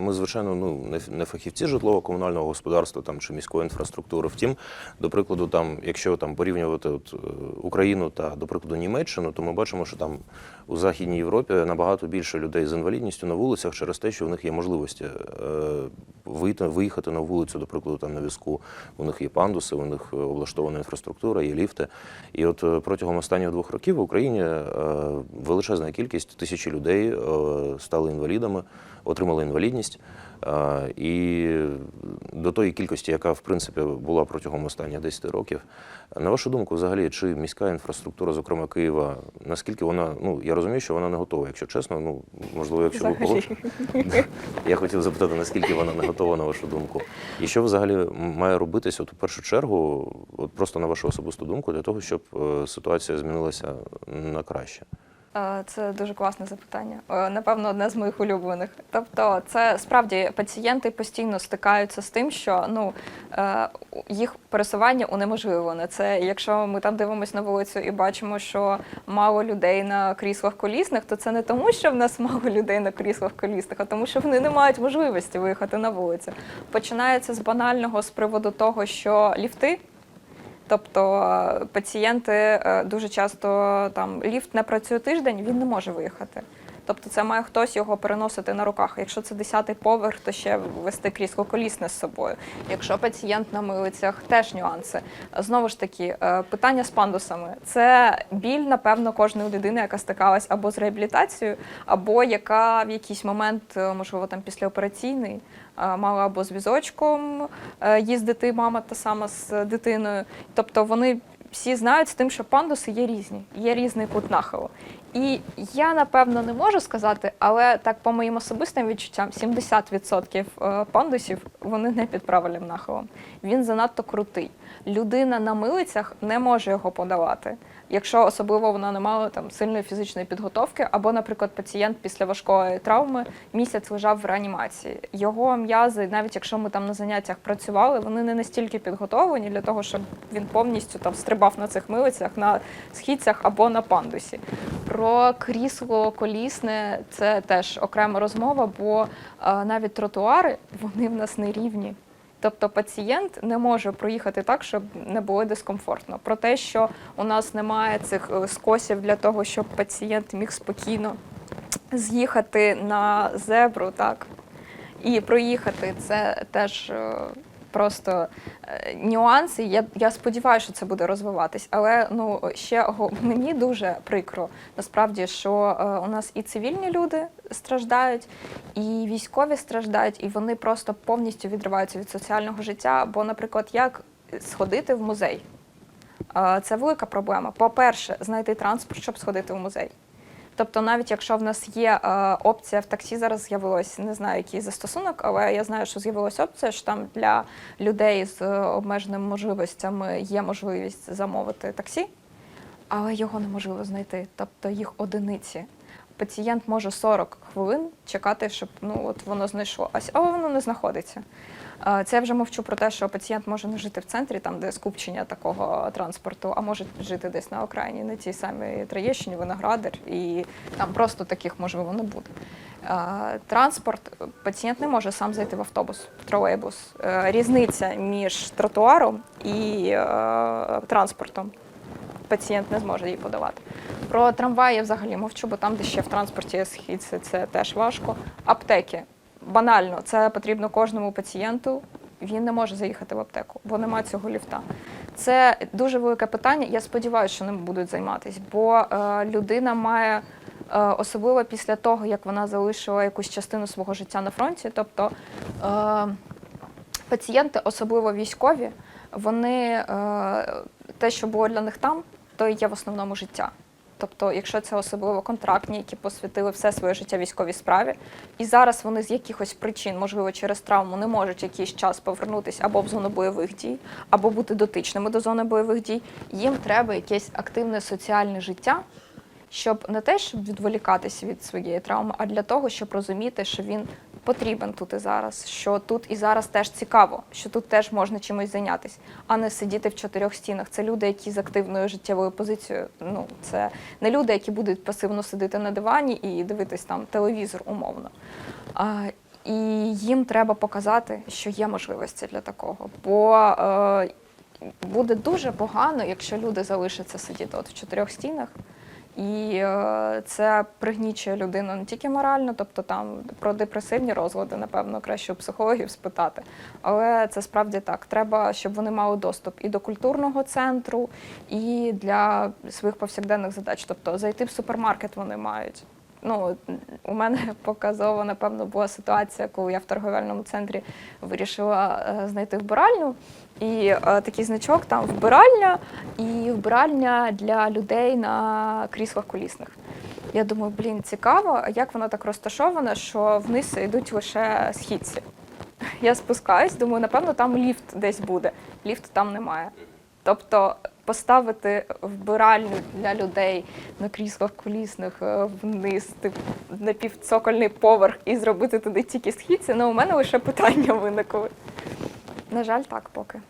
Ми, звичайно, ну не, фахівці житлово-комунального господарства там чи міської інфраструктури. Втім, до прикладу, там, якщо там порівнювати от, е, Україну та, до прикладу, Німеччину, то ми бачимо, що там у Західній Європі набагато більше людей з інвалідністю на вулицях через те, що в них є можливості е, вийти, виїхати на вулицю, до прикладу, там на візку. У них є пандуси, у них е, облаштована інфраструктура, є ліфти. І от протягом останніх двох років в Україні величезна кількість тисячі людей стали інвалідами, отримали інвалідність. І до тої кількості, яка в принципі була протягом останніх 10 років. На вашу думку, взагалі, чи міська інфраструктура, зокрема Києва, наскільки вона, ну я розумію, що вона не готова, якщо чесно, ну можливо, якщо ви Взагалі. Я хотів запитати, наскільки вона не готова, на вашу думку. І що взагалі має робитися от у першу чергу, от просто на вашу особисту думку, для того, щоб е, ситуація змінилася на краще? Це дуже класне запитання. Напевно, одне з моїх улюблених. Тобто, це справді пацієнти постійно стикаються з тим, що ну е, їх пересування унеможливлене. Це якщо ми там дивимося на вулицю і бачимо, що мало людей на кріслах колісних, то це не тому, що в нас мало людей на кріслах колісних, а тому, що вони не мають можливості виїхати на вулицю. Починається з банального з приводу того, що ліфти. Тобто е, пацієнти е, дуже часто там ліфт не працює тиждень, він не може виїхати. Тобто це має хтось його переносити на руках. Якщо це 10-й поверх, то ще вести крісло колісне з собою. Якщо пацієнт на милицях, теж нюанси. Знову ж таки, е, питання з пандусами це біль, напевно, кожної людини, яка стикалась або з реабілітацією, або яка в якийсь момент, е, можливо, там післяопераційний, е, мала або з візочком їздити мама та сама з дитиною. Тобто вони всі знають з тим, що пандуси є різні, є різний кут нахилу. І я напевно не можу сказати, але так по моїм особистим відчуттям, 70% е, пандусів вони не під правильним нахилом. Він занадто крутий. Людина на милицях не може його подавати. Якщо особливо вона не мала там сильної фізичної підготовки, або, наприклад, пацієнт після важкої травми місяць лежав в реанімації. Його м'язи, навіть якщо ми там на заняттях працювали, вони не настільки підготовлені для того, щоб він повністю там стрибав на цих милицях, на східцях або на пандусі. Про крісло колісне це теж окрема розмова, бо е, навіть тротуари вони в нас не рівні. Тобто пацієнт не може проїхати так, щоб не було дискомфортно. Про те, що у нас немає цих е, скосів для того, щоб пацієнт міг спокійно з'їхати на зебру, так і проїхати, це теж е, просто е, нюанси. Я, я сподіваюся, що це буде розвиватись. Але ну ще мені дуже прикро насправді, що е, у нас і цивільні люди страждають, і військові страждають, і вони просто повністю відриваються від соціального життя. Бо, наприклад, як сходити в музей? Е, Це велика проблема. По-перше, знайти транспорт, щоб сходити в музей. Тобто, навіть якщо в нас є е, опція в таксі, зараз з'явилось, не знаю, який застосунок, але я знаю, що з'явилася опція, що там для людей з е, обмеженими можливостями є можливість замовити таксі, але його неможливо знайти. Тобто їх одиниці. Пацієнт може 40 хвилин чекати, щоб ну от воно знайшлося, але воно не знаходиться. Е, Це я вже мовчу про те, що пацієнт може не жити в центрі, там де скупчення такого транспорту, а може жити десь на окраїні, на тій самій Троєщині, Виноградар, і там просто таких можливо не буде. Е, Транспорт пацієнт не може сам зайти в автобус, в тролейбус. Е, Різниця між тротуаром і транспортом пацієнт не зможе її подавати. Про трамваї я взагалі мовчу, бо там, де ще в транспорті є східці, це теж важко. Аптеки. Банально, це потрібно кожному пацієнту. Він не може заїхати в аптеку, бо немає цього ліфта. Це дуже велике питання. Я сподіваюся, що ним будуть займатися, бо е, людина має, е, особливо після того, як вона залишила якусь частину свого життя на фронті. Тобто е, пацієнти, особливо військові, вони е, те, що було для них там, то і є в основному життя. Тобто, якщо це особливо контрактні, які посвятили все своє життя військовій справі, і зараз вони з якихось причин, можливо, через травму, не можуть якийсь час повернутися або в зону бойових дій, або бути дотичними до зони бойових дій, їм треба якесь активне соціальне життя, щоб не те, щоб відволікатися від своєї травми, а для того, щоб розуміти, що він потрібен тут і зараз, що тут і зараз теж цікаво, що тут теж можна чимось зайнятися, а не сидіти в чотирьох стінах. Це люди, які з активною життєвою позицією. Ну це не люди, які будуть пасивно сидіти на дивані і дивитись там телевізор умовно. А, І їм треба показати, що є можливості для такого. Бо е, буде дуже погано, якщо люди залишаться сидіти от в чотирьох стінах. І е, це пригнічує людину не тільки морально, тобто там про депресивні розлади, напевно, краще у психологів спитати. Але це справді так. Треба, щоб вони мали доступ і до культурного центру, і для своїх повсякденних задач. Тобто зайти в супермаркет вони мають. Ну, у мене показово, напевно, була ситуація, коли я в торговельному центрі вирішила е, знайти вбиральню. І е, такий значок там вбиральня і вбиральня для людей на кріслах колісних. Я думаю, блін, цікаво, як воно так розташоване, що вниз йдуть лише східці. Я спускаюсь, думаю, напевно, там ліфт десь буде. Ліфту там немає. Тобто поставити вбиральню для людей на кріслах колісних е, вниз, типу, на півцокольний поверх і зробити туди тільки східці, ну у мене лише питання виникли. На жаль, так поки.